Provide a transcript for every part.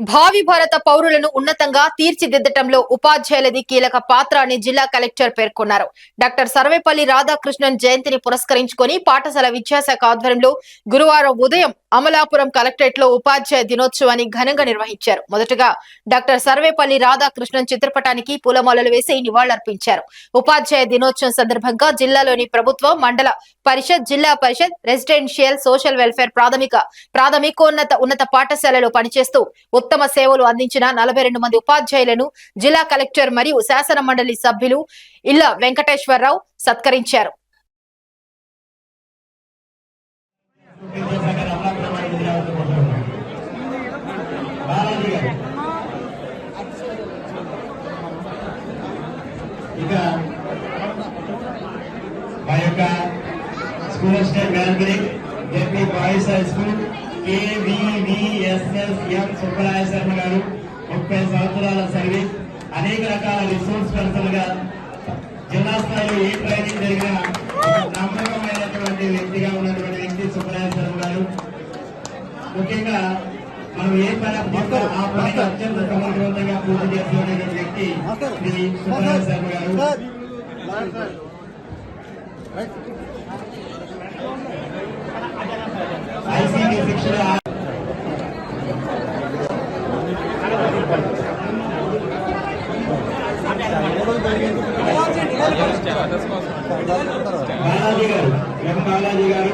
భావి భారత పౌరులను ఉన్నతంగా తీర్చిదిద్దటంలో ఉపాధ్యాయులది కీలక పాత్ర అని జిల్లా కలెక్టర్ పేర్కొన్నారు. డాక్టర్ సర్వేపల్లి రాధాకృష్ణన్ జయంతిని పురస్కరించుకొని పాఠశాల విద్యాశాఖ ఆధ్వర్యంలో గురువారం ఉదయం అమలాపురం కలెక్టరేట్లో ఉపాధ్యాయ దినోత్సవాన్ని ఘనంగా నిర్వహించారు. మొదటగా డాక్టర్ సర్వేపల్లి రాధాకృష్ణన్ చిత్రపటానికి పూలమాలలు వేసి నివాళులర్పించారు. ఉపాధ్యాయ దినోత్సవం సందర్భంగా జిల్లాలోని ప్రభుత్వ మండల పరిషత్ జిల్లా పరిషత్ రెసిడెన్షియల్ సోషల్ వెల్ఫేర్ ప్రాథమిక ప్రాథమికోన్నత ఉన్నత పాఠశాలలో పనిచేస్తూ ఉత్తమ సేవలు అందించిన నలభై రెండు మంది ఉపాధ్యాయులను జిల్లా కలెక్టర్ మరియు శాసన మండలి సభ్యులు ఇళ్ళ వెంకటేశ్వరరావు సత్కరించారు. ఇక మా యొక్క school assistant banking JP boys high school KVVSSM Subbaraya Sharma garu ముప్పై సంవత్సరాల సర్వీస్ అనేక రకాల రిసోర్స్ పర్సన్గా జిల్లా స్థాయిలో ఏ ట్రైనింగ్ జరిగినా నమ్మకమైనటువంటి వ్యక్తిగా ఉన్నటువంటి వ్యక్తి సుబ్బరాయ శర్మ గారు ముఖ్యంగా మనం ఏ పని అప్పచెప్తే ఆ పని అత్యంత సమర్థవంతంగా పూర్తి చేస్తున్నటువంటి వ్యక్తి శ్రీ సుబ్బరాయ శర్మ గారు ఐసీటీ శిక్షణ బాలాజీ గారు ఎం బాలాజీ గారు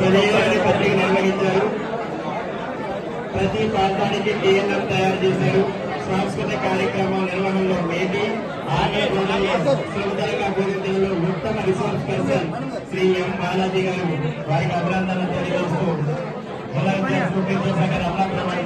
సజీవాన్ని పత్రిక నిర్వహించారు. ప్రతి ప్రాంతానికి డిఎన్ఎఫ్ తయారు చేశారు. సాంస్కృతిక కార్యక్రమాల నిర్వహణలో మేటి ఆర్య బృందంలో బోధించడంలో ఉత్తమ resource person Shri M Balaji garu. వారికి అభినందనలు తెలియజేస్తూ జిల్లా విద్యార్థి ముఖ్య రమణ ప్రమాణ